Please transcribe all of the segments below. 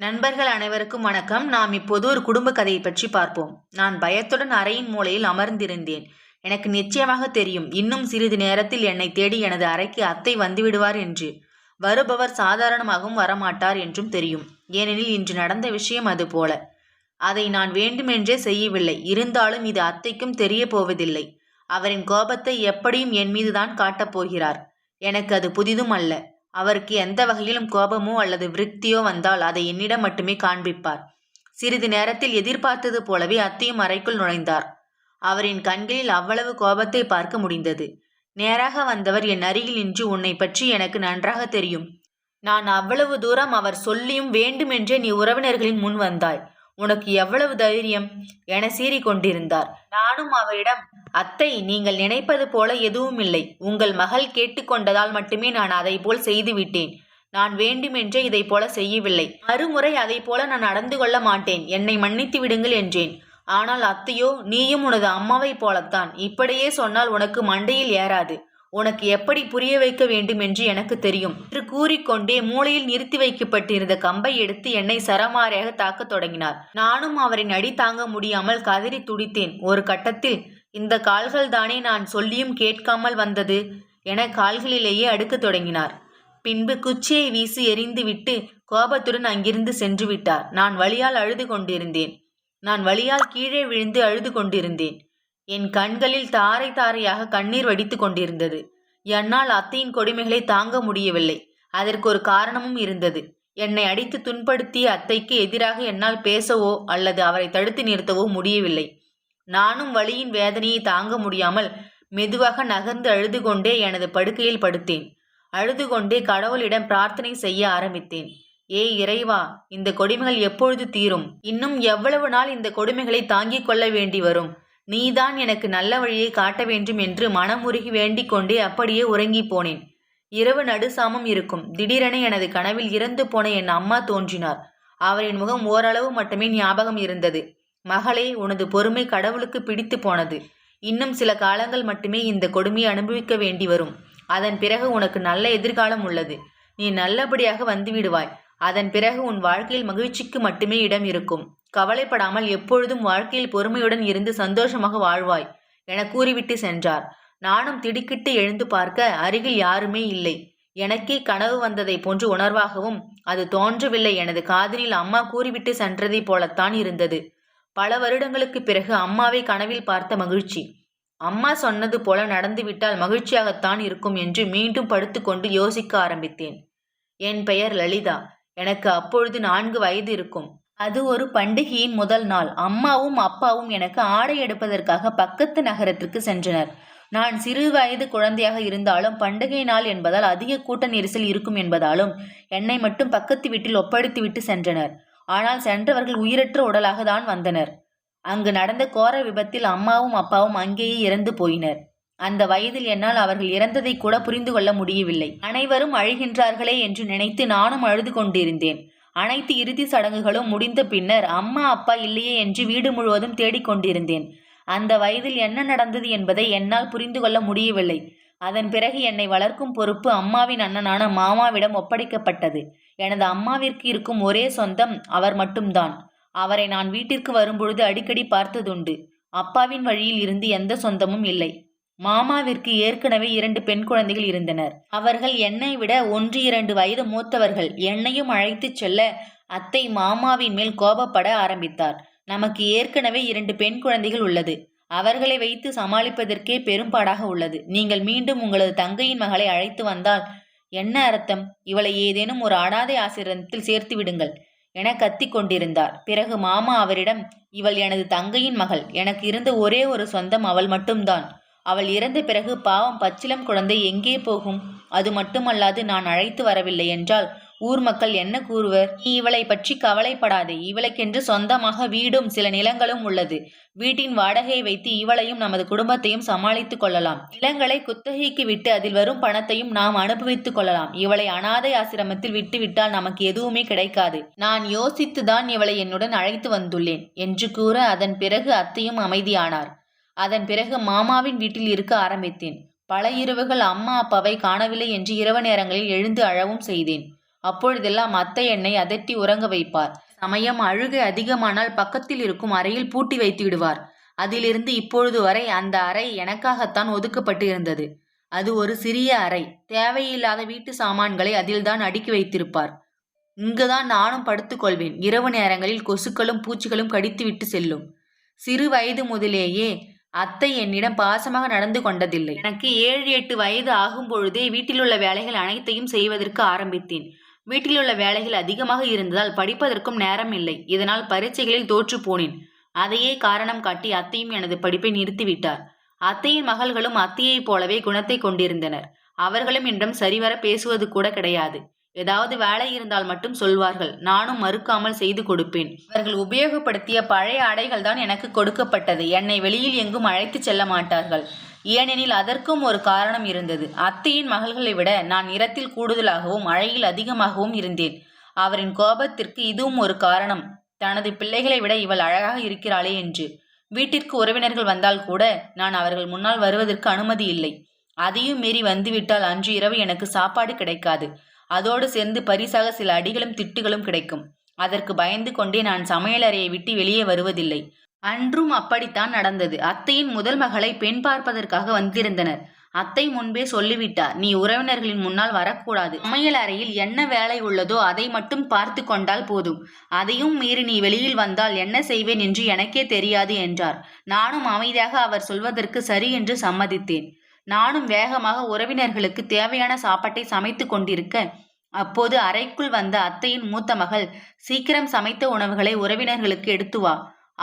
நண்பர்கள் அனைவருக்கும் வணக்கம். நாம் இப்போது ஒரு குடும்ப கதையை பற்றி பார்ப்போம். நான் பயத்துடன் அறையின் மூலையில் அமர்ந்திருந்தேன். எனக்கு நிச்சயமாக தெரியும் இன்னும் சிறிது நேரத்தில் என்னை தேடி எனது அறைக்கு அத்தை வந்துவிடுவார் என்று. வருபவர் சாதாரணமாகவும் வரமாட்டார் என்றும் தெரியும். ஏனெனில் இன்று நடந்த விஷயம் அது போல. அதை நான் வேண்டுமென்றே செய்யவில்லை. இருந்தாலும் இது அத்தைக்கும் தெரிய போவதில்லை அவரின் கோபத்தை எப்படியும் என் மீதுதான் காட்டப் போகிறார். எனக்கு அது புதிதும் அல்ல. அவருக்கு எந்த வகையிலும் கோபமோ அல்லது விருத்தியோ வந்தால் அதை என்னிடம் மட்டுமே காண்பிப்பார். சிறிது நேரத்தில் எதிர்பார்த்தது போலவே அத்தையும் அறைக்குள் நுழைந்தார். அவரின் கண்களில் அவ்வளவு கோபத்தை பார்க்க முடிந்தது. நேராக வந்தவர் என் அருகில் நின்று உன்னை பற்றி எனக்கு நன்றாக தெரியும். நான் அவ்வளவு தூரம் அவர் சொல்லியும் வேண்டுமென்றே நீ உறவினர்களின் முன் வந்தாய். உனக்கு எவ்வளவு தைரியம்? என சீறிக்கொண்டிருந்தார். நானும் அவரிடம் அத்தை நீங்கள் நினைப்பது போல எதுவும் இல்லை. உங்கள் மகள் கேட்டுக்கொண்டதால் மட்டுமே நான் அதை போல் செய்துவிட்டேன். நான் வேண்டுமென்றே இதை போல செய்யவில்லை. மறுமுறை அதை போல நான் நடந்து கொள்ள மாட்டேன். என்னை மன்னித்து விடுங்கள் என்றேன். ஆனால் அத்தையோ நீயும் உனது அம்மாவைப் போலத்தான். இப்படியே சொன்னால் உனக்கு மண்டையில் ஏறாது. உனக்கு எப்படி புரிய வைக்க வேண்டும் என்று எனக்கு தெரியும். என்று கூறிக்கொண்டே மூளையில் நிறுத்தி வைக்கப்பட்டிருந்த கம்பை எடுத்து என்னை சரமாரியாக தாக்கத் தொடங்கினார். நானும் அவரின் அடி தாங்க முடியாமல் கதறி துடித்தேன். ஒரு கட்டத்தில் இந்த கால்கள் தானே நான் சொல்லியும் கேட்காமல் வந்தது? என கால்களிலேயே அடுக்கத் தொடங்கினார். பின்பு குச்சியை வீசி எறிந்துவிட்டு கோபத்துடன் அங்கிருந்து சென்று விட்டார். நான் வழியால் அழுது கொண்டிருந்தேன். நான் வழியால் கீழே விழுந்து அழுது கொண்டிருந்தேன். என் கண்களில் தாரை தாரையாக கண்ணீர் வடித்து கொண்டிருந்தது. என்னால் அத்தையின் கொடுமைகளை தாங்க முடியவில்லை. அதற்கு ஒரு காரணமும் இருந்தது. என்னை அடித்து துன்படுத்திய அத்தைக்கு எதிராக என்னால் பேசவோ அல்லது அவரை தடுத்து நிறுத்தவோ முடியவில்லை. நானும் வழியின் வேதனையை தாங்க முடியாமல் மெதுவாக நகர்ந்து அழுது கொண்டே எனது படுக்கையில் படுத்தேன். அழுது கொண்டே கடவுளிடம் பிரார்த்தனை செய்ய ஆரம்பித்தேன். ஏய் இறைவா இந்த கொடுமைகள் எப்பொழுது தீரும்? இன்னும் எவ்வளவு நாள் இந்த கொடுமைகளை தாங்கிக் கொள்ள வேண்டி வரும்? நீதான் எனக்கு நல்ல வழியை காட்ட வேண்டும் என்று மனமுருகி வேண்டிக் கொண்டே அப்படியே உறங்கிப் போனேன். இரவு நடுசாமம் இருக்கும். திடீரென எனது கனவில் இறந்து போன என் அம்மா தோன்றினார். அவரின் முகம் ஓரளவு மட்டுமே ஞாபகம் இருந்தது. மகளே உனது பொறுமை கடவுளுக்கு பிடித்து போனது. இன்னும் சில காலங்கள் மட்டுமே இந்த கொடுமையை அனுபவிக்க வேண்டி வரும். அதன் பிறகு உனக்கு நல்ல எதிர்காலம் உள்ளது. நீ நல்லபடியாக வந்துவிடுவாய் அதன் பிறகு உன் வாழ்க்கையில் மகிழ்ச்சிக்கு மட்டுமே இடம் இருக்கும். கவலைப்படாமல் எப்பொழுதும் வாழ்க்கையில் பொறுமையுடன் இருந்து சந்தோஷமாக வாழ்வாய் என கூறிவிட்டு சென்றார். நானும் திடுக்கிட்டு எழுந்து பார்க்க அருகில் யாருமே இல்லை. எனக்கே கனவு வந்ததை போன்று உணர்வாகவும் அது தோன்றவில்லை எனது காதலில் அம்மா கூறிவிட்டு சென்றதைப் போலத்தான் இருந்தது. பல வருடங்களுக்கு பிறகு அம்மாவை கனவில் பார்த்த மகிழ்ச்சி. அம்மா சொன்னது போல நடந்துவிட்டால் மகிழ்ச்சியாகத்தான் இருக்கும் என்று மீண்டும் படுத்துக்கொண்டு யோசிக்க ஆரம்பித்தேன். என் பெயர் லலிதா. எனக்கு அப்பொழுது நான்கு வயது இருக்கும். அது ஒரு பண்டிகையின் முதல் நாள். அம்மாவும் அப்பாவும் எனக்கு ஆடை எடுப்பதற்காக பக்கத்து நகரத்திற்கு சென்றனர். நான் சிறு வயது குழந்தையாக இருந்தாலும் பண்டிகை நாள் என்பதால் அதிக கூட்ட நெரிசல் இருக்கும் என்பதாலும் என்னை மட்டும் பக்கத்து வீட்டில் ஒப்படைத்துவிட்டு சென்றனர். ஆனால் சென்றவர்கள் உயிரற்ற உடலாக தான் வந்தனர். அங்கு நடந்த கோர விபத்தில் அம்மாவும் அப்பாவும் அங்கேயே இறந்து போயினர். அந்த வயதில் என்னால் அவர்கள் இறந்ததை கூட புரிந்து கொள்ள முடியவில்லை. அனைவரும் அழுகின்றார்களே என்று நினைத்து நானும் அழுது கொண்டிருந்தேன். அனைத்து இறுதி சடங்குகளும் முடிந்த பின்னர் அம்மா அப்பா இல்லையே என்று வீடு முழுவதும் தேடிக்கொண்டிருந்தேன் அந்த வயதில் என்ன நடந்தது என்பதை என்னால் புரிந்து கொள்ள முடியவில்லை. அதன் பிறகு என்னை வளர்க்கும் பொறுப்பு அம்மாவின் அண்ணனான மாமாவிடம் ஒப்படைக்கப்பட்டது. எனது அம்மாவிற்கு இருக்கும் ஒரே சொந்தம் அவர் மட்டும்தான். அவரை நான் வீட்டிற்கு வரும்பொழுது அடிக்கடி பார்த்ததுண்டு. அப்பாவின் வழியில் இருந்து எந்த சொந்தமும் இல்லை. மாமாவிற்கு ஏற்கனவே இரண்டு பெண் குழந்தைகள் இருந்தனர். அவர்கள் என்னை விட ஒன்று இரண்டு வயது மூத்தவர்கள். என்னையும் அழைத்துச் செல்ல அத்தை மாமாவின் மேல் கோபப்பட ஆரம்பித்தார். நமக்கு ஏற்கனவே இரண்டு பெண் குழந்தைகள் உள்ளது. அவர்களை வைத்து சமாளிப்பதற்கே பெரும்பாடாக உள்ளது. நீங்கள் மீண்டும் உங்களது தங்கையின் மகளை அழைத்து வந்தால் என்ன அர்த்தம்? இவளை ஏதேனும் ஒரு அனாதை ஆசிரமத்தில் சேர்த்து விடுங்கள் என கத்தி கொண்டிருந்தார். பிறகு மாமா அவரிடம் இவள் எனது தங்கையின் மகள். எனக்கு இருந்த ஒரே ஒரு சொந்தம் அவள் மட்டும்தான். அவள் இறந்த பிறகு பாவம் பச்சிலம் குழந்தை எங்கே போகும்? அது மட்டுமல்லாது நான் அழைத்து வரவில்லை என்றால் ஊர் மக்கள் என்ன கூறுவர்? நீ இவளை பற்றி கவலைப்படாதே. இவளுக்கென்று சொந்தமாக வீடும் சில நிலங்களும் உள்ளது. வீட்டின் வாடகையை வைத்து இவளையும் நமது குடும்பத்தையும் சமாளித்துக் கொள்ளலாம். நிலங்களை குத்தகைக்கு விட்டு அதில் வரும் பணத்தையும் நாம் அனுபவித்துக் கொள்ளலாம். இவளை அனாதை ஆசிரமத்தில் விட்டுவிட்டால் நமக்கு எதுவுமே கிடைக்காது. நான் யோசித்துதான் இவளை என்னுடன் அழைத்து வந்துள்ளேன் என்று கூற அதன் பிறகு அத்தையும் அமைதியானார். அதன் பிறகு மாமாவின் வீட்டில் இருக்க ஆரம்பித்தேன். பல இரவுகள் அம்மா அப்பாவை காணவில்லை என்று இரவு நேரங்களில் எழுந்து அழவும் செய்தேன். அப்பொழுதெல்லாம் அத்தை என்னை அதட்டி உறங்க வைப்பார். சமயம் அழுகை அதிகமானால் பக்கத்தில் இருக்கும் அறையில் பூட்டி வைத்து விடுவார். அதிலிருந்து இப்பொழுது வரை அந்த அறை எனக்காகத்தான் ஒதுக்கப்பட்டு இருந்தது. அது ஒரு சிறிய அறை. தேவையில்லாத வீட்டு சாமான்களை அதில்தான் அடுக்கி வைத்திருப்பார். இங்குதான் நானும் படுத்துக்கொள்வேன் இரவு நேரங்களில் கொசுக்களும் பூச்சிகளும் கடித்துவிட்டு செல்லும். சிறு வயது முதலேயே அத்தை என்னிடம் பாசமாக நடந்து கொண்டதில்லை. எனக்கு ஏழு எட்டு வயது ஆகும் பொழுதே வீட்டிலுள்ள வேலைகள் அனைத்தையும் செய்வதற்கு ஆரம்பித்தேன். வீட்டிலுள்ள வேலைகள் அதிகமாக இருந்ததால் படிப்பதற்கும் நேரம் இல்லை இதனால் பரீட்சைகளில் தோற்று போனேன். அதையே காரணம் காட்டி அத்தையும் எனது படிப்பை நிறுத்திவிட்டார். அத்தையின் மகள்களும் அத்தையைப் போலவே குணத்தை கொண்டிருந்தனர். அவர்களும் என்றும் சரிவர பேசுவது கூட கிடையாது. ஏதாவது வேலை இருந்தால் மட்டும் சொல்வார்கள். நானும் மறுக்காமல் செய்து கொடுப்பேன். அவர்கள் உபயோகப்படுத்திய பழைய ஆடைகள் தான் எனக்கு கொடுக்கப்பட்டது. என்னை வெளியில் எங்கும் அழைத்துச் செல்ல மாட்டார்கள். ஏனெனில் அதற்கும் ஒரு காரணம் இருந்தது. அத்தையின் மகள்களை விட நான் நிறத்தில் கூடுதலாகவும் அழகில் அதிகமாகவும் இருந்தேன். அவரின் கோபத்திற்கு இதுவும் ஒரு காரணம். தனது பிள்ளைகளை விட இவள் அழகாக இருக்கிறாளே என்று. வீட்டிற்கு உறவினர்கள் வந்தால் கூட நான் அவர்கள் முன்னால் வருவதற்கு அனுமதி இல்லை. அதையும் மீறி வந்துவிட்டால் அன்று இரவு எனக்கு சாப்பாடு கிடைக்காது. அதோடு சேர்ந்து பரிசாக சில அடிகளும் திட்டுகளும் கிடைக்கும். அதற்கு பயந்து கொண்டே நான் சமையலறையை விட்டு வெளியே வருவதில்லை. அன்றும் அப்படித்தான் நடந்தது. அத்தையின் முதல் மகளை பெண் பார்ப்பதற்காக வந்திருந்தனர். அத்தை முன்பே சொல்லிவிட்டார் நீ உறவினர்களின் முன்னால் வரக்கூடாது. சமையல் அறையில் என்ன வேலை உள்ளதோ அதை மட்டும் பார்த்து கொண்டால் போதும். அதையும் மீறி நீ வெளியில் வந்தால் என்ன செய்வேன் என்று எனக்கே தெரியாது என்றார். நானும் அமைதியாக அவர் சொல்வதற்கு சரி என்று சம்மதித்தேன். நானும் வேகமாக உறவினர்களுக்கு தேவையான சாப்பாட்டை சமைத்து கொண்டிருக்க அப்போது அறைக்குள் வந்த அத்தையின் மூத்த மகள் சீக்கிரம் சமைத்த உணவுகளை உறவினர்களுக்கு எடுத்து வா.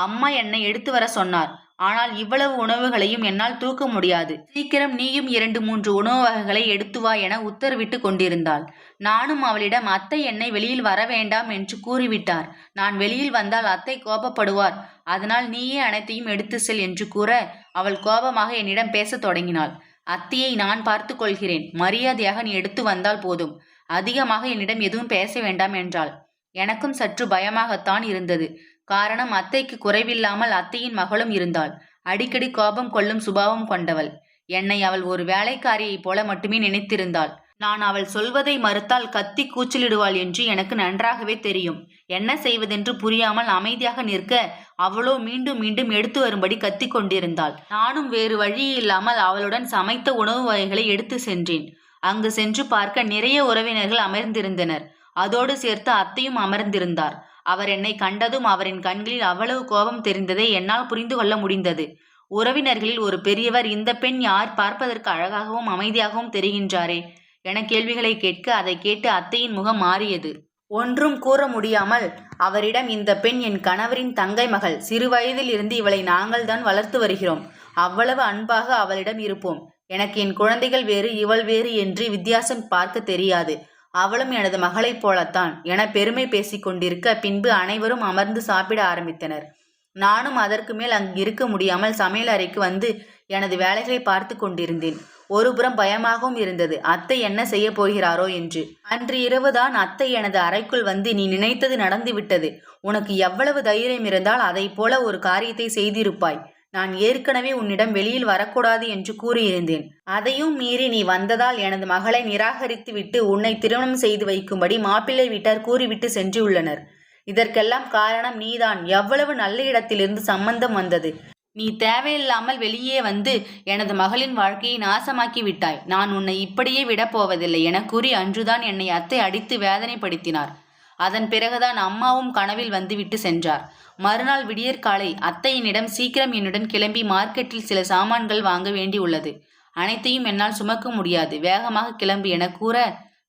அம்மா என்னை எடுத்து வர சொன்னார். ஆனால் இவ்வளவு உணவுகளையும் என்னால் தூக்க முடியாது. சீக்கிரம் நீயும் இரண்டு மூன்று உணவு வகைகளை எடுத்து வா என உத்தரவிட்டு கொண்டிருந்தாள். நானும் அவளிடம் அத்தை என்னை வெளியில் வர வேண்டாம் என்று கூறிவிட்டார். நான் வெளியில் வந்தால் அத்தை கோபப்படுவார். அதனால் நீயே அனைத்தையும் எடுத்து செல் என்று கூற அவள் கோபமாக என்னிடம் பேசத் தொடங்கினாள். அத்தியை நான் பார்த்து கொள்கிறேன். மரியாதையாக நீ எடுத்து வந்தால் போதும். அதிகமாக என்னிடம் எதுவும் பேச வேண்டாம் என்றாள். எனக்கும் சற்று பயமாகத்தான் இருந்தது. காரணம் அத்தைக்கு குறைவில்லாமல் அத்தையின் மகளும் இருந்தாள். அடிக்கடி கோபம் கொள்ளும் சுபாவம் கொண்டவள். என்னை அவள் ஒரு வேலைக்காரியைப் போல மட்டுமே நினைத்திருந்தாள். நான் அவள் சொல்வதை மறுத்தால் கத்தி கூச்சலிடுவாள் என்று எனக்கு நன்றாகவே தெரியும். என்ன செய்வதென்று புரியாமல் அமைதியாக நிற்க அவளோ மீண்டும் மீண்டும் எடுத்து வரும்படி கத்திக் கொண்டிருந்தாள். நானும் வேறு வழி இல்லாமல் அவளுடன் சமைத்த உணவு வகைகளை எடுத்து சென்றேன். அங்கு சென்று பார்க்க நிறைய உறவினர்கள் அமர்ந்திருந்தனர். அதோடு சேர்த்து அத்தையும் அமர்ந்திருந்தார். அவர் என்னை கண்டதும் அவரின் கண்களில் அவ்வளவு கோபம் தெரிந்ததை என்னால் புரிந்து கொள்ள முடிந்தது. உறவினர்களில் ஒரு பெரியவர் இந்த பெண் யார் பார்ப்பதற்கு அழகாகவும் அமைதியாகவும் தெரிகின்றாரே என கேள்விகளை கேட்க அதை கேட்டு அத்தையின் முகம் மாறியது. ஒன்றும் கூற முடியாமல் அவரிடம் இந்த பெண் என் கணவரின் தங்கை மகள். சிறுவயதில் இருந்து இவளை நாங்கள் தான் வளர்த்து வருகிறோம். அவ்வளவு அன்பாக அவளிடம் இருப்போம். எனக்கு என் குழந்தைகள் வேறு இவள் வேறு என்று வித்தியாசம் பார்க்க தெரியாது. அவளும் எனது மகளைப் போலத்தான். என பெருமை பேசிக் கொண்டிருக்க பின்பு அனைவரும் அமர்ந்து சாப்பிட ஆரம்பித்தனர். நானும் அதற்கு மேல் அங்கு இருக்க முடியாமல் சமையல் அறைக்கு வந்து எனது வேலைகளை பார்த்து கொண்டிருந்தேன். ஒருபுறம் பயமாகவும் இருந்தது. அத்தை என்ன செய்ய போகிறாரோ என்று. அன்று இரவுதான் அத்தை எனது அறைக்குள் வந்து நீ நினைத்தது நடந்துவிட்டது உனக்கு எவ்வளவு தைரியம் இருந்தால் அதை போல ஒரு காரியத்தை செய்திருப்பாய். நான் ஏற்கனவே உன்னிடம் வெளியில் வரக்கூடாது என்று கூறியிருந்தேன். அதையும் மீறி நீ வந்ததால் எனது மகளை நிராகரித்து விட்டு உன்னை திருமணம் செய்து வைக்கும்படி மாப்பிள்ளை வீட்டார் கூறிவிட்டு சென்று உள்ளனர் இதற்கெல்லாம் காரணம் நீதான். எவ்வளவு நல்ல இடத்திலிருந்து சம்பந்தம் வந்தது. நீ தேவையில்லாமல் வெளியே வந்து எனது மகளின் வாழ்க்கையை நாசமாக்கி விட்டாய். நான் உன்னை இப்படியே விடப்போவதில்லை என கூறி அன்றுதான் என்னை அத்தை அடித்து வேதனைப்படுத்தினார். அதன் பிறகுதான் அம்மாவும் கனவில் வந்துவிட்டு சென்றார். மறுநாள் விடியற்காலை அத்தையினிடம் சீக்கிரம் என்னுடன் கிளம்பி மார்க்கெட்டில் சில சாமான்கள் வாங்க வேண்டியுள்ளது அனைத்தையும் என்னால் சுமக்க முடியாது. வேகமாக கிளம்பு என கூற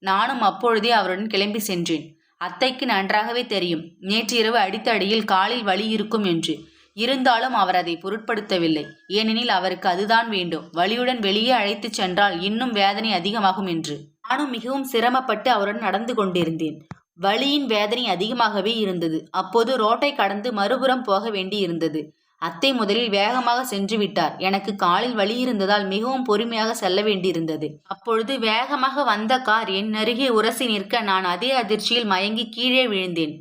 நானும் அப்பொழுதே அவருடன் கிளம்பி சென்றேன். அத்தைக்கு நன்றாகவே தெரியும். நேற்றிரவு அடித்த அடியில் காலில் வலி இருக்கும் என்று. இருந்தாலும் அவர் அதை பொருட்படுத்தவில்லை. ஏனெனில் அவருக்கு அதுதான் வேண்டும். வழியுடன் வெளியே அழைத்துச் சென்றால் இன்னும் வேதனை அதிகமாகும் என்று. நானும் மிகவும் சிரமப்பட்டு அவருடன் நடந்து கொண்டிருந்தேன். வழியின் வேதனை அதிகமாகவே இருந்தது. அப்போது ரோட்டை கடந்து மறுபுறம் போக வேண்டி இருந்தது அத்தை முதலில் வேகமாக சென்று விட்டார். எனக்கு காலில் வலி இருந்ததால் மிகவும் பொறுமையாக செல்ல வேண்டியிருந்தது. அப்பொழுது வேகமாக வந்த கார் என் அருகே உரசி நிற்க நான் அதே அதிர்ச்சியில் மயங்கி கீழே விழுந்தேன்.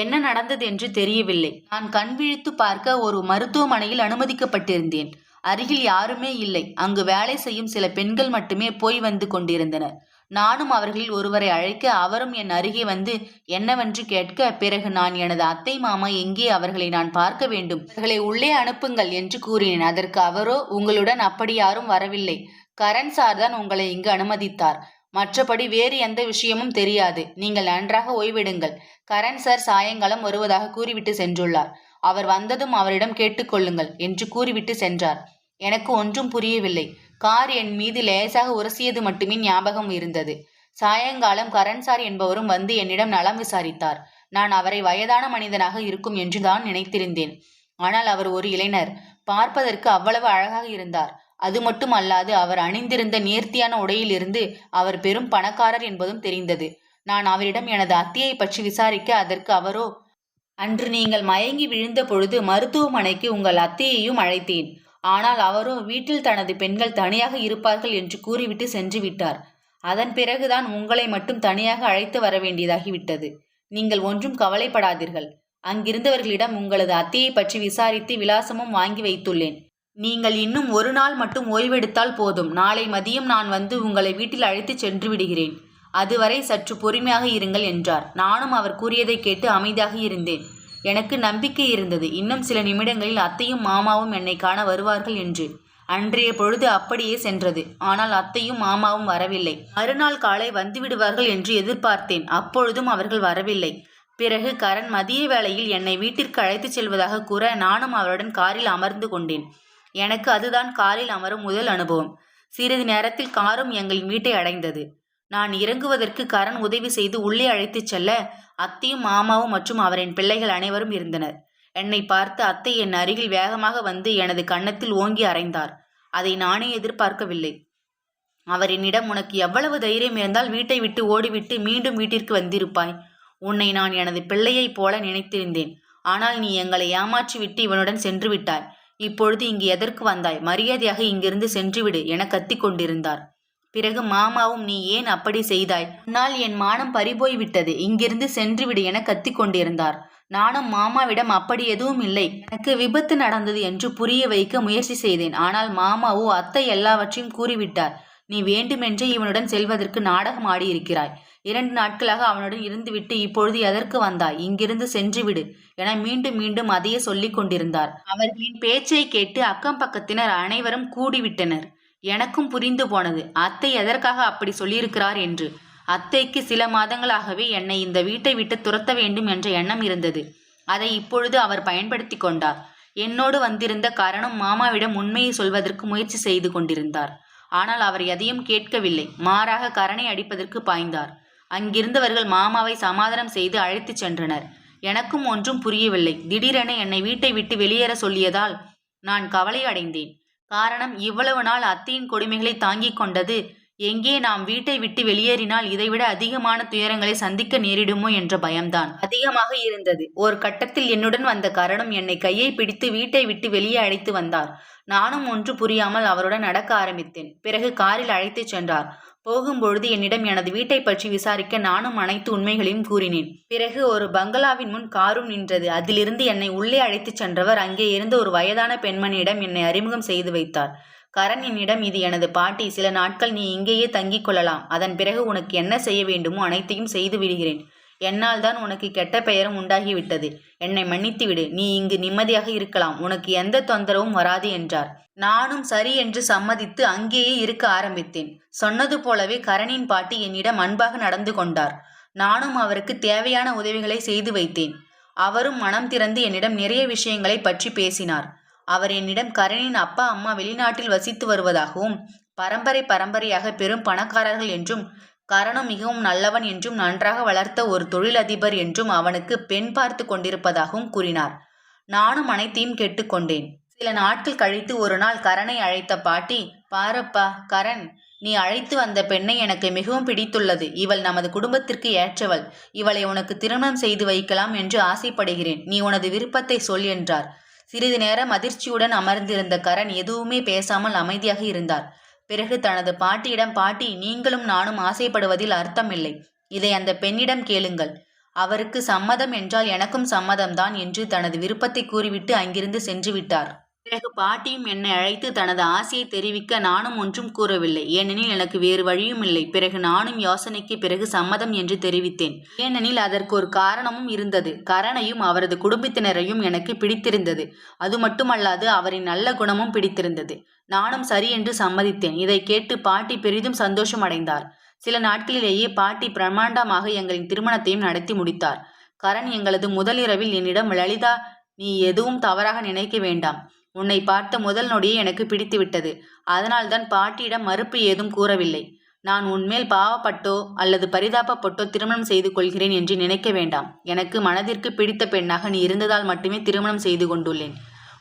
என்ன நடந்தது என்று தெரியவில்லை. நான் கண் விழித்து பார்க்க ஒரு மருத்துவமனையில் அனுமதிக்கப்பட்டிருந்தேன். அருகில் யாருமே இல்லை. அங்கு வேலை செய்யும் சில பெண்கள் மட்டுமே போய் வந்து கொண்டிருந்தனர். நானும் அவர்களில் ஒருவரை அழைக்க அவரும் என் அருகே வந்து என்னவென்று கேட்க பிறகு நான் எனது அத்தை மாமா எங்கே அவர்களை நான் பார்க்க வேண்டும்? அவர்களை உள்ளே அனுப்புங்கள் என்று கூறினேன். அதற்கு அவரோ உங்களுடன் அப்படி யாரும் வரவில்லை. கரண் சார் தான் உங்களை இங்கு அனுமதித்தார். மற்றபடி வேறு எந்த விஷயமும் தெரியாது. நீங்கள் நன்றாக ஓய்வெடுங்கள். கரண் சார் சாயங்காலம் வருவதாக கூறிவிட்டு சென்றுள்ளார். அவர் வந்ததும் அவரிடம் கேட்டுக்கொள்ளுங்கள் என்று கூறிவிட்டு சென்றார். எனக்கு ஒன்றும் புரியவில்லை. கார் என் மீது லேசாக உரசியது மட்டுமே ஞாபகம் இருந்தது. சாயங்காலம் கரண் சார் என்பவரும் வந்து என்னிடம் நலம் விசாரித்தார். நான் அவரை வயதான மனிதனாக இருக்கும் என்று தான் நினைத்திருந்தேன். ஆனால் அவர் ஒரு இளைஞர். பார்ப்பதற்கு அவ்வளவு அழகாக இருந்தார். அது மட்டும் அல்லாது அவர் அணிந்திருந்த நேர்த்தியான உடையிலிருந்து அவர் பெரும் பணக்காரர் என்பதும் தெரிந்தது. நான் அவரிடம் எனது அத்தையை பற்றி விசாரிக்க அதற்கு அவரோ அன்று நீங்கள் மயங்கி விழுந்த பொழுது மருத்துவமனைக்கு உங்கள் அத்தையையும் அழைத்தேன். ஆனால் அவரோ வீட்டில் தனது பெண்கள் தனியாக இருப்பார்கள் என்று கூறிவிட்டு சென்று விட்டார். அதன் பிறகுதான் உங்களை மட்டும் தனியாக அழைத்து வர வேண்டியதாகிவிட்டது. நீங்கள் ஒன்றும் கவலைப்படாதீர்கள். அங்கிருந்தவர்களிடம் உங்களது அத்தையை பற்றி விசாரித்து விலாசமும் வாங்கி வைத்துள்ளேன். நீங்கள் இன்னும் ஒரு நாள் மட்டும் ஓய்வெடுத்தால் போதும். நாளை மதியம் நான் வந்து உங்களை வீட்டில் அழைத்துச் சென்று விடுகிறேன். அதுவரை சற்று பொறுமையாக இருங்கள் என்றார். நானும் அவர் கூறியதை கேட்டு அமைதியாக இருந்தேன். எனக்கு நம்பிக்கை இருந்தது. இன்னும் சில நிமிடங்களில் அத்தையும் மாமாவும் என்னை காண வருவார்கள் என்று. அன்றைய பொழுது அப்படியே சென்றது. ஆனால் அத்தையும் மாமாவும் வரவில்லை. மறுநாள் காலை வந்துவிடுவார்கள் என்று எதிர்பார்த்தேன். அப்பொழுதும் அவர்கள் வரவில்லை. பிறகு கரண் மதிய வேளையில் என்னை வீட்டிற்கு அழைத்துச் செல்வதாக கூற நானும் அவருடன் காரில் அமர்ந்து கொண்டேன். எனக்கு அதுதான் காரில் அமரும் முதல் அனுபவம். சிறிது நேரத்தில் காரும் எங்கள் வீட்டை அடைந்தது. நான் இறங்குவதற்கு கரண் உதவி செய்து உள்ளே அழைத்துச் செல்ல அத்தையும் மாமாவும் மற்றும் அவரின் பிள்ளைகள் அனைவரும் இருந்தனர். என்னை பார்த்து அத்தை என் அருகில் வேகமாக வந்து எனது கன்னத்தில் ஓங்கி அறைந்தார். அதை நானே எதிர்பார்க்கவில்லை. அவர் என்னிடம் உனக்கு எவ்வளவு தைரியம் இருந்தால் வீட்டை விட்டு ஓடிவிட்டு மீண்டும் வீட்டிற்கு வந்திருப்பாய். உன்னை நான் எனது பிள்ளையைப் போல நினைத்திருந்தேன். ஆனால் நீ எங்களை ஏமாற்றி விட்டு இவனுடன் சென்று விட்டாய். இப்பொழுது இங்கு எதற்கு வந்தாய்? மரியாதையாக இங்கிருந்து சென்றுவிடு என கத்திக் கொண்டிருந்தார் பிறகு மாமாவும் நீ ஏன் அப்படி செய்தாய்? உன்னால் என் மானம் பறிபோய் விட்டது இங்கிருந்து சென்றுவிடு என கத்திக் கொண்டிருந்தார் நானும் மாமாவிடம் அப்படி எதுவும் இல்லை. எனக்கு விபத்து நடந்தது என்று புரிய வைக்க முயற்சி செய்தேன். ஆனால் மாமாவோ அத்தை எல்லாவற்றையும் கூறிவிட்டார். நீ வேண்டுமென்றே இவனுடன் செல்வதற்கு நாடகம் ஆடியிருக்கிறாய். இரண்டு நாட்களாக அவனுடன் இருந்துவிட்டு இப்பொழுது எதற்கு வந்தாய்? இங்கிருந்து சென்றுவிடு என மீண்டும் மீண்டும் அதையே சொல்லிக் கொண்டிருந்தார். அவர்களின் பேச்சை கேட்டு அக்கம் பக்கத்தினர் அனைவரும் கூடிவிட்டனர். எனக்கும் புரிந்து போனது அத்தை எதற்காக அப்படி சொல்லியிருக்கிறார் என்று? அத்தைக்கு சில மாதங்களாகவே என்னை இந்த வீட்டை விட்டு துரத்த வேண்டும் என்ற எண்ணம் இருந்தது. அதை இப்பொழுது அவர் பயன்படுத்தி கொண்டார். என்னோடு வந்திருந்த காரணம் மாமாவிடம் உண்மையை சொல்வதற்கு முயற்சி செய்து கொண்டிருந்தார். ஆனால் அவர் எதையும் கேட்கவில்லை. மாறாக கரணை அடிப்பதற்கு பாய்ந்தார். அங்கிருந்தவர்கள் மாமாவை சமாதானம் செய்து அழைத்துச் சென்றனர். எனக்கும் ஒன்றும் புரியவில்லை. திடீரென என்னை வீட்டை விட்டு வெளியேற சொல்லியதால் நான் கவலை அடைந்தேன். காரணம் இவ்வளவு நாள் அத்தையின் கொடுமைகளை தாங்கிக் கொண்டது. எங்கே நாம் வீட்டை விட்டு வெளியேறினால் இதைவிட அதிகமான துயரங்களை சந்திக்க நேரிடுமோ என்ற பயம்தான். அதிகமாக இருந்தது. ஒரு கட்டத்தில் என்னுடன் வந்த கரணம் என்னை கையை பிடித்து வீட்டை விட்டு வெளியே அழைத்து வந்தார். நானும் ஒன்று புரியாமல் அவருடன் நடக்க ஆரம்பித்தேன். பிறகு காரில் அழைத்துச் சென்றார். போகும்பொழுது என்னிடம் எனது வீட்டை பற்றி விசாரிக்க நானும் அனைத்து உண்மைகளையும் கூறினேன். பிறகு ஒரு பங்களாவின் முன் காரும் நின்றது. அதிலிருந்து என்னை உள்ளே அழைத்துச் சென்றவர் அங்கே இருந்த ஒரு வயதான பெண்மணியிடம் என்னை அறிமுகம் செய்து வைத்தார். கரண் என்னிடம் இது எனது பாட்டி. சில நாட்கள் நீ இங்கேயே தங்கிக் கொள்ளலாம். அதன் பிறகு உனக்கு என்ன செய்ய வேண்டுமோ அனைத்தையும் செய்து விடுகிறேன். என்னால் தான் உனக்கு கெட்ட பெயரும் உண்டாகிவிட்டது. என்னை மன்னித்து விடு நீ இங்கு நிம்மதியாக இருக்கலாம். உனக்கு எந்த தொந்தரவும் வராது என்றார். நானும் சரி என்று சம்மதித்து அங்கேயே இருக்க ஆரம்பித்தேன். சொன்னது போலவே கரணின் பாட்டி என்னிடம் அன்பாக நடந்து கொண்டார். நானும் அவருக்கு தேவையான உதவிகளை செய்து வைத்தேன். அவரும் மனம் திறந்து என்னிடம் நிறைய விஷயங்களை பற்றி பேசினார். அவர் என்னிடம் கரணின் அப்பா அம்மா வெளிநாட்டில் வசித்து வருவதாகவும் பரம்பரை பரம்பரையாக பெரும் பணக்காரர்கள் என்றும் கரணம் மிகவும் நல்லவன் என்றும் நன்றாக வளர்த்த ஒரு தொழிலதிபர் என்றும் அவனுக்கு பெண் பார்த்து கொண்டிருப்பதாகவும் கூறினார். நானும் அனைத்தையும் கேட்டுக்கொண்டேன். சில நாட்கள் கழித்து ஒரு நாள் கரனை அழைத்த பாட்டி பாரப்பா கரண் நீ அழைத்து வந்த பெண்ணை எனக்கு மிகவும் பிடித்துள்ளது. இவள் நமது குடும்பத்திற்கு ஏற்றவள். இவளை உனக்கு திருமணம் செய்து வைக்கலாம் என்று ஆசைப்படுகிறேன். நீ உனது விருப்பத்தை சொல் என்றார். சிறிது நேரம் அதிர்ச்சியுடன் அமர்ந்திருந்த கரண் எதுவுமே பேசாமல் அமைதியாக இருந்தார். பிறகு தனது பாட்டியிடம் பாட்டி நீங்களும் நானும் ஆசைப்படுவதில் அர்த்தமில்லை. இதை அந்த பெண்ணிடம் கேளுங்கள். அவருக்கு சம்மதம் என்றால் எனக்கும் சம்மதம்தான் என்று தனது விருப்பத்தை கூறிவிட்டு அங்கிருந்து சென்று விட்டார் பிறகு பாட்டியும் என்னை அழைத்து தனது ஆசையை தெரிவிக்க நானும் ஒன்றும் கூறவில்லை. ஏனெனில் எனக்கு வேறு வழியும் இல்லை. பிறகு நானும் யோசனைக்கு பிறகு சம்மதம் என்று தெரிவித்தேன். ஏனெனில் அதற்கு ஒரு காரணமும் இருந்தது. கரணையும் அவரது குடும்பத்தினரையும் எனக்கு பிடித்திருந்தது. அது மட்டுமல்லாது அவரின் நல்ல குணமும் பிடித்திருந்தது. நானும் சரி என்று சம்மதித்தேன். இதை கேட்டு பாட்டி பெரிதும் சந்தோஷம் அடைந்தார் சில நாட்களிலேயே பாட்டி பிரம்மாண்டமாக எங்களின் திருமணத்தையும் நடத்தி முடித்தார். கரண் எங்களது முதலிரவில் என்னிடம் லலிதா நீ எதுவும் தவறாக நினைக்க வேண்டாம். உன்னை பார்த்த முதல் நொடியே எனக்கு பிடித்துவிட்டது. அதனால்தான் பாட்டியிடம் மறுப்பு ஏதும் கூறவில்லை. நான் உன்மேல் பாவப்பட்டோ அல்லது பரிதாபப்பட்டோ திருமணம் செய்து கொள்கிறேன் என்று நினைக்க வேண்டாம். எனக்கு மனதிற்கு பிடித்த பெண்ணாக நீ இருந்ததால் மட்டுமே திருமணம் செய்து கொண்டுள்ளேன்.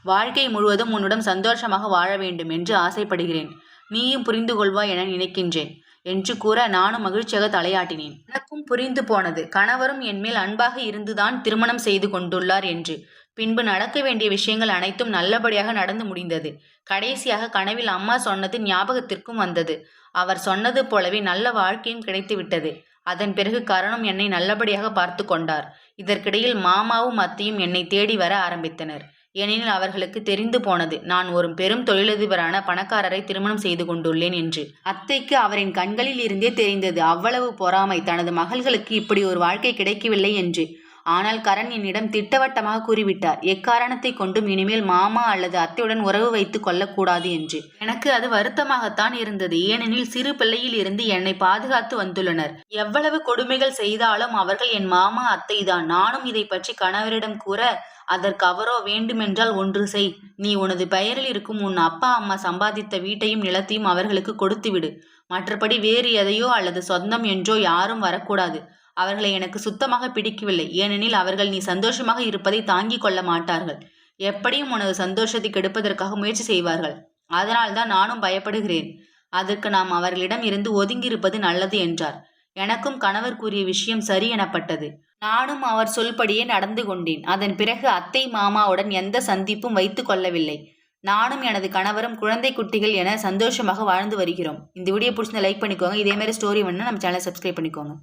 வாழ்க்கை முழுவதும் உன்னுடன் சந்தோஷமாக வாழ வேண்டும் என்று ஆசைப்படுகிறேன். நீயும் புரிந்து கொள்வாய் என நினைக்கின்றேன். என்று கூற நானும் மகிழ்ச்சியாக தலையாட்டினேன். எனக்கும் புரிந்து போனது. கணவரும் என்மேல் அன்பாக இருந்துதான் திருமணம் செய்து கொண்டுள்ளார் என்று. பின்பு நடக்க வேண்டிய விஷயங்கள் அனைத்தும் நல்லபடியாக நடந்து முடிந்தது. கடைசியாக கனவில் அம்மா சொன்னது ஞாபகத்திற்கும் வந்தது. அவர் சொன்னது போலவே நல்ல வாழ்க்கையும் கிடைத்துவிட்டது. அதன் பிறகு கரணும் என்னை நல்லபடியாக பார்த்து கொண்டார். இதற்கிடையில் மாமாவும் அத்தையும் என்னை தேடி வர ஆரம்பித்தனர். ஏனெனில் அவர்களுக்கு தெரிந்து போனது நான் ஒரு பெரும் தொழிலதிபரான பணக்காரரை திருமணம் செய்து கொண்டுள்ளேன் என்று. அத்தைக்கு அவரின் கண்களில் இருந்தே தெரிந்தது அவ்வளவு பொறாமை. தனது மகள்களுக்கு இப்படி ஒரு வாழ்க்கை கிடைக்கவில்லை என்று. ஆனால் கரண் என்னிடம் திட்டவட்டமாக கூறிவிட்டார். எக்காரணத்தை கொண்டும் இனிமேல் மாமா அல்லது அத்தையுடன் உறவு வைத்துக் கொள்ளக்கூடாது என்று. எனக்கு அது வருத்தமாகத்தான் இருந்தது. ஏனெனில் சிறு பிள்ளையில் இருந்து என்னை பாதுகாத்து வந்துள்ளனர். எவ்வளவு கொடுமைகள் செய்தாலும் அவர்கள் என் மாமா அத்தைதான் நானும் இதை பற்றி கணவரிடம் கூற அதற்கு அவரோ வேண்டுமென்றால் ஒன்று செய். நீ உனது பெயரில் இருக்கும் உன் அப்பா அம்மா சம்பாதித்த வீட்டையும் நிலத்தையும் அவர்களுக்கு கொடுத்துவிடு. மற்றபடி வேறு எதையோ அல்லது சொந்தம் என்றோ யாரும் வரக்கூடாது. அவர்களை எனக்கு சுத்தமாக பிடிக்கவில்லை. ஏனெனில் அவர்கள் நீ சந்தோஷமாக இருப்பதை தாங்கிக் கொள்ள மாட்டார்கள். எப்படியும் உனது சந்தோஷத்தை கெடுப்பதற்காக முயற்சி செய்வார்கள். அதனால்தான் நானும் பயப்படுகிறேன். அதற்கு நாம் அவர்களிடம் இருந்து ஒதுங்கியிருப்பது நல்லது என்றார். எனக்கும் கணவர் கூறிய விஷயம் சரி எனப்பட்டது. நானும் அவர் சொல்படியே நடந்து கொண்டேன். அதன் பிறகு அத்தை மாமாவுடன் எந்த சந்திப்பும் வைத்து கொள்ளவில்லை. நானும் எனது கணவரும் குழந்தை குட்டிகள் என சந்தோஷமாக வாழ்ந்து வருகிறோம். இந்த வீடியோ பிடிச்சிருந்தா லைக் பண்ணிக்கோங்க. இதே மாதிரி ஸ்டோரி வேணும்னா நம்ம சேனலை சப்ஸ்கிரைப் பண்ணிக்கோங்க.